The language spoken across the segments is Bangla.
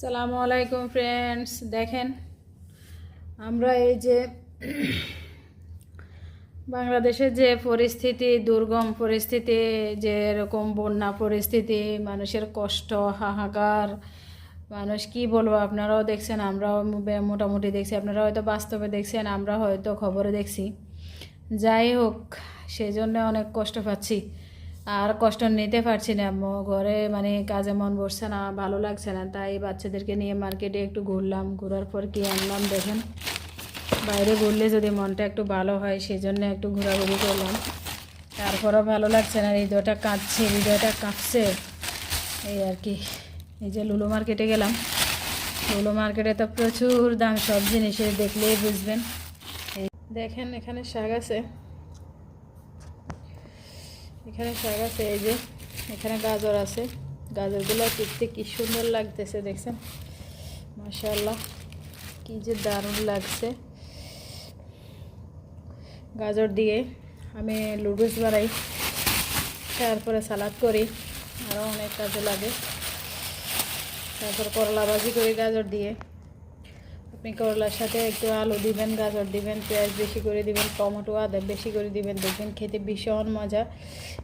সালামু আলাইকুম ফ্রেন্ডস দেখেন, আমরা এই যে বাংলাদেশের যে পরিস্থিতি, দুর্গম পরিস্থিতি, যে এরকম বন্যা পরিস্থিতি, মানুষের কষ্ট, হাহাকার, মানুষ কি বলব আপনারাও দেখছেন, আমরাও মোটামুটি দেখছি, আপনারা হয়তো বাস্তবে দেখছেন, আমরা হয়তো খবরে দেখছি। যাই হোক সেই জন্য অনেক কষ্ট পাচ্ছি। আর কষ্ট নিতে পারছি না ঘরে মানে কাজে মন বসছে না, ভালো লাগছে না, তাই বাচ্চাদেরকে নিয়ে মার্কেটে একটু ঘুরলাম। ঘোরার পর কি আনলাম দেখেন? বাইরে ঘুরলে যদি মনটা একটু ভালো হয় সেই জন্য একটু ঘোরাঘুরি করলাম। তারপরও ভালো লাগছে না, হৃদয়টা কাঁদছে হৃদয়টা কাঁপছে। এই আর কি। এই যে লুলু মার্কেটে গেলাম। লুলু মার্কেটে তো প্রচুর দাম, সব জিনিসের দেখলেই বুঝবেন। দেখেন এখানে শাক আছে। এখানে শাক আছে, এই যে এখানে গাজর আছে। গাজরগুলো দেখতে কি সুন্দর লাগতেছে, দেখছেন? মাশাআল্লাহ, কি যে দারুণ লাগছে। গাজর দিয়ে আমি লুডুস বানাই, তারপরে সালাদ করি আরও অনেক কাজে লাগে। তারপর করলা ভাজি করি গাজর দিয়ে। আপনি করলার সাথে একটু আলু দিবেন, গাজর দিবেন, পেঁয়াজ বেশি করে দিবেন, টমেটো, আদা বেশি করে দিবেন। দেখবেন খেতে ভীষণ মজা।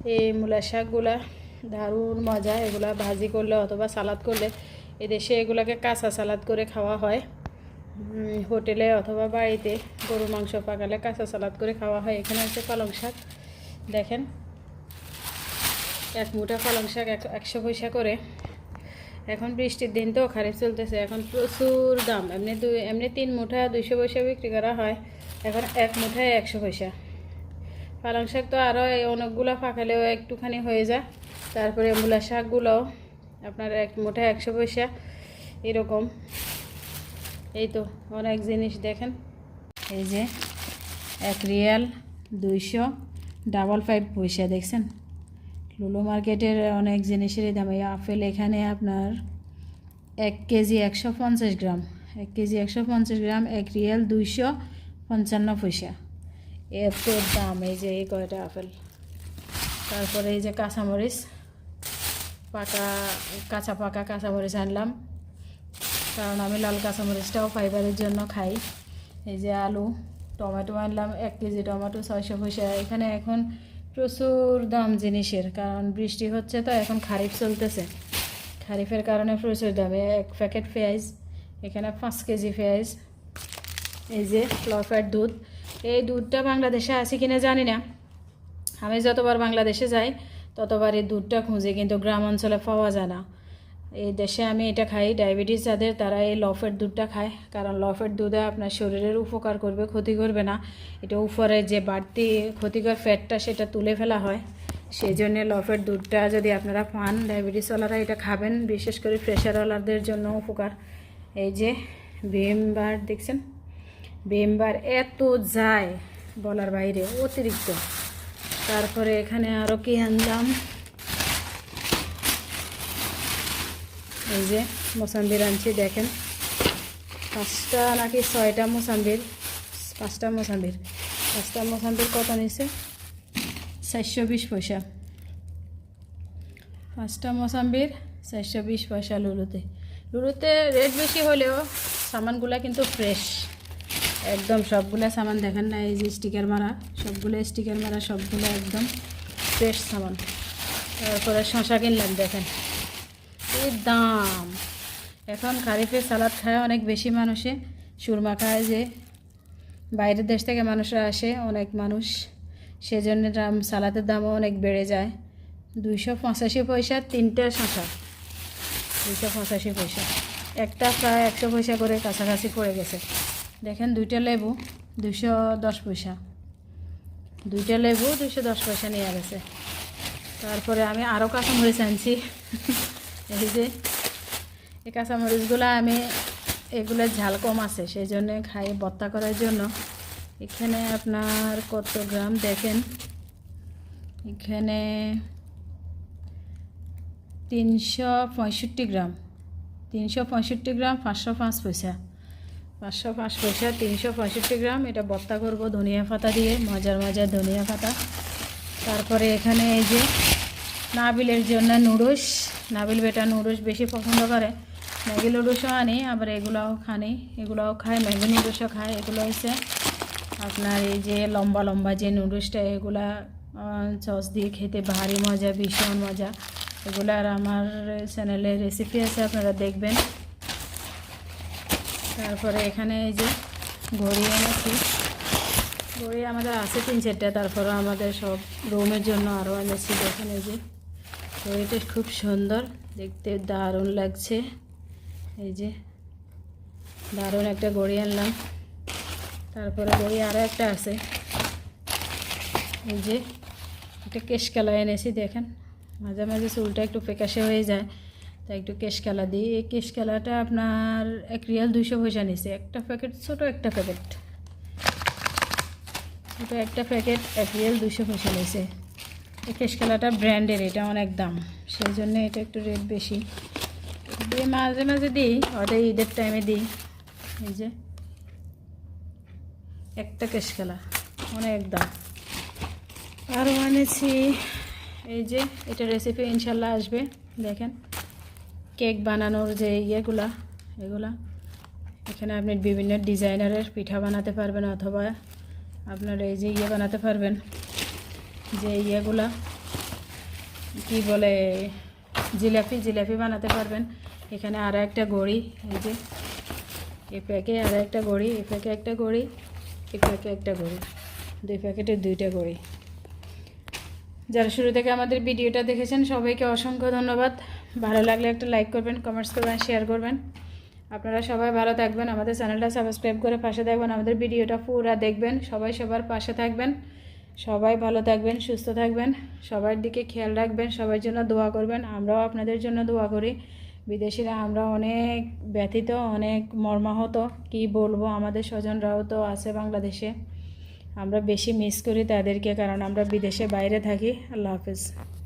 এই মূলা শাকগুলা দারুণ মজা। এগুলা ভাজি করলে অথবা সালাদ করলে এদেশে এগুলাকে কাঁচা সালাদ করে খাওয়া হয়। হোটেলে অথবা বাড়িতে গরু মাংস পাকালে কাঁচা সালাদ করে খাওয়া হয়। এখানে হচ্ছে পালং শাক। দেখেন, এক মুঠা পালং শাক এক- একশো পয়সা করে। এখন বৃষ্টির দিন তো খারিফ চলতেছে, এখন প্রচুর দাম। এমনি দুই, এমনি তিন মুঠা দুইশো পয়সা বিক্রি করা হয়, এখন এক মুঠায় একশো পয়সা। পালং শাক তো আরও অনেকগুলো পাকালেও একটুখানি হয়ে যায়, তারপরে মূলা শাকগুলোও আপনার এক মুঠায় একশো পয়সা, এরকম। এই তো অনেক জিনিস দেখেন। এই যে এক রিয়াল দুইশো, ডাবল ফাইভ পয়সা, দেখছেন? লুলু মার্কেটের অনেক জিনিসেরই দাম। এই আপেল এখানে আপনার এক কেজি একশো পঞ্চাশ গ্রাম। এক কেজি একশো পঞ্চাশ গ্রাম, এক রিয়াল দুইশো পঞ্চান্ন পয়সা। এত দাম এই যে, এই কয়টা আপেল। তারপরে এই যে কাঁচামরিচ, পাকা, কাঁচা পাকা কাঁচামরিচ আনলাম। কারণ আমি লাল কাঁচামরিচটাও ফাইবারের জন্য খাই। এই যে আলু, টমেটো আনলাম, এক কেজি টমেটো ছয়শো পয়সা। এখানে এখন প্রচুর দাম জিনিসের, কারণ বৃষ্টি হচ্ছে তো, এখন খারিফ চলতেছে। খারিফের কারণে প্রচুর দামে, এক প্যাকেট পেঁয়াজ, এখানে পাঁচ কেজি পেঁয়াজ, এই যে লফের দুধ। এই দুধটা বাংলাদেশে আছে কিনা জানি না। আমি যতবার বাংলাদেশে যাই ততবার এই দুধটা খুঁজে কিন্তু গ্রাম অঞ্চলে পাওয়া যায় না। এই দেশে আমি এটা খাই ডায়াবেটিস যাদের তারা এই লফের দুধটা খায়। কারণ লফের দুধে আপনার শরীরের উপকার করবে, ক্ষতি করবে না। এটা উপরে যে বাড়তি ক্ষতিকর ফ্যাটটা সেটা তুলে ফেলা হয়। সেই জন্য লফের দুধটা যদি আপনারা পান ডায়াবেটিসওয়ালারা এটা খাবেন, বিশেষ করে প্রেশারওয়ালাদের জন্য উপকার। এই যে ভিমবার দেখছেন? ভিমবার এত যায় বলার বাইরে, অতিরিক্ত। তারপরে এখানে আরও কি আনলাম? এই যে মোসাম্বির আনছি, দেখেন। পাঁচটা নাকি ছয়টা মোসাম্বির, পাঁচটা মোসাম্বির। পাঁচটা মোসাম্বির কত নিছে? চারশো বিশ পয়সা। পাঁচটা মোসাম্বির, চারশো বিশ পয়সা লুলুতে। লুলুতে রেট বেশি হলেও সামানগুলা কিন্তু ফ্রেশ একদম সবগুলা সামান দেখেন না, এই যে স্টিকার মারা, সবগুলো স্টিকার মারা, সবগুলো একদম ফ্রেশ সামান। তারপরে শশা কিনলাম, দেখেন। এই দাম। এখন খারিফে সালাদ খায় অনেক বেশি মানুষে। সুরমা খায় যে বাইরের দেশ থেকে মানুষরা আসে, অনেক মানুষ। সেজন্য দাম, সালাদের দামও অনেক বেড়ে যায়। দুইশো পঁচাশি পয়সা, তিনটে শশা। দুইশো পঁচাশি পয়সা। একটা প্রায় একশো পয়সা করে কাছাকাছি পড়ে গেছে। দেখেন দুইটা লেবু, দুইশো দশ পয়সা। দুইটা লেবু, দুইশো দশ পয়সা নিয়ে গেছে। তারপরে আমি আরও কাঁচামরিচ আনছি। এই যে, এই কাঁচামরিচগুলো আমি এগুলো ঝাল কম আছে, সেই জন্য খাই বত্তা করার জন্য। এখানে আপনার কত গ্রাম দেখেন? এখানে তিনশো পঁয়ষট্টি গ্রাম। তিনশো পঁয়ষট্টি গ্রাম পাঁচশো পাঁচ পয়সা। পাঁচশো পাঁচ পয়সা, তিনশো পঁয়ষট্টি গ্রাম, এটা বত্তা করব ধনিয়া পাতা দিয়ে, মজার মজার ধনিয়া পাতা। তারপরে এখানে এই যে নাবিলের জন্য নুডলস নাবিল বেটা নুডলস বেশি পছন্দ করে। ম্যাগি নুডলসও আনি, আবার এগুলাও খানি। এগুলাও খায়, ম্যাগি নুডলসও খায়, এগুলো হচ্ছে আপনার এই যে লম্বা লম্বা যে নুডলসটা এগুলা সস দিয়ে খেতে ভারী মজা, ভীষণ মজা। এগুলো আর আমার চ্যানেলে রেসিপি আছে, আপনারা দেখবেন। তারপরে এখানে এই যে ঘড়ি এনেছি। ঘড়ি আমাদের আছে তিন চারটা তারপরে আমাদের সব রুমের জন্য আরও এনেছি। দেখেন এই যে ঘড়িটা খুব সুন্দর, দেখতে দারুণ লাগছে। এই যে, দারুণ একটা ঘড়ি আনলাম। তারপরে ঘড়ি আরও একটা আছে। এই যে, একটা কেশকালা এনেছি, দেখেন। মাঝে মাঝে চুলটা একটু ফেকাশে হয়ে যায়, তাই একটু কেশকালা দিই। এই কেশকালাটা আপনার এক রিয়াল দুইশো পয়সা নিছে। একটা প্যাকেট, ছোট একটা প্যাকেট। ছোটো একটা প্যাকেট এক রিয়াল দুইশো পয়সা নিছে। এই কেশকালাটা ব্র্যান্ডের এটা অনেক দাম। সেই জন্য এটা একটু রেট বেশি। দিয়ে মাঝে মাঝে দিই ওটা ঈদের টাইমে দিই। এই যে, একটা কেশকালা, অনেক দাম। আরও আনেছি এই যে, এটা রেসিপি ইনশাল্লাহ আসবে। দেখেন কেক বানানোর যে ইয়েগুলা, এগুলা। এখানে আপনি বিভিন্ন ডিজাইনারের পিঠা বানাতে পারবেন, অথবা আপনার এই যে ইয়ে বানাতে পারবেন। যে ইয়েগুলা কি বলে, জিলাপি জিলাপি বানাতে পারবেন। এখানে আরও একটা গড়ি, এই যে, এ প্যাকে আরও একটা গড়ি, এ প্যাকে একটা গড়ি, এ প্যাকে একটা গড়ি, দুই প্যাকেটে দুইটা গড়ি। যারা শুরু থেকে আমাদের ভিডিওটা দেখেছেন, সবাইকে অসংখ্য ধন্যবাদ। ভালো লাগলে একটা লাইক করবেন কমেন্টস করবেন শেয়ার করবেন। আপনারা সবাই ভালো থাকবেন, আমাদের চ্যানেলটা সাবস্ক্রাইব করে পাশে থাকবেন, আমাদের ভিডিওটা পুরা দেখবেন, সবাই সবার পাশে থাকবেন। সবাই ভালো থাকবেন, সুস্থ থাকবেন, সবার দিকে খেয়াল রাখবেন, সবার জন্য দোয়া করবেন। আমরাও আপনাদের জন্য দোয়া করি। বিদেশিরা আমরা অনেক ব্যথিত, অনেক মর্মাহত। কি বলব, আমাদের স্বজনরাও তো আছে বাংলাদেশে। আমরা বেশি মিস করি তাদেরকে, কারণ আমরা বিদেশে বাইরে থাকি। আল্লাহ হাফিজ।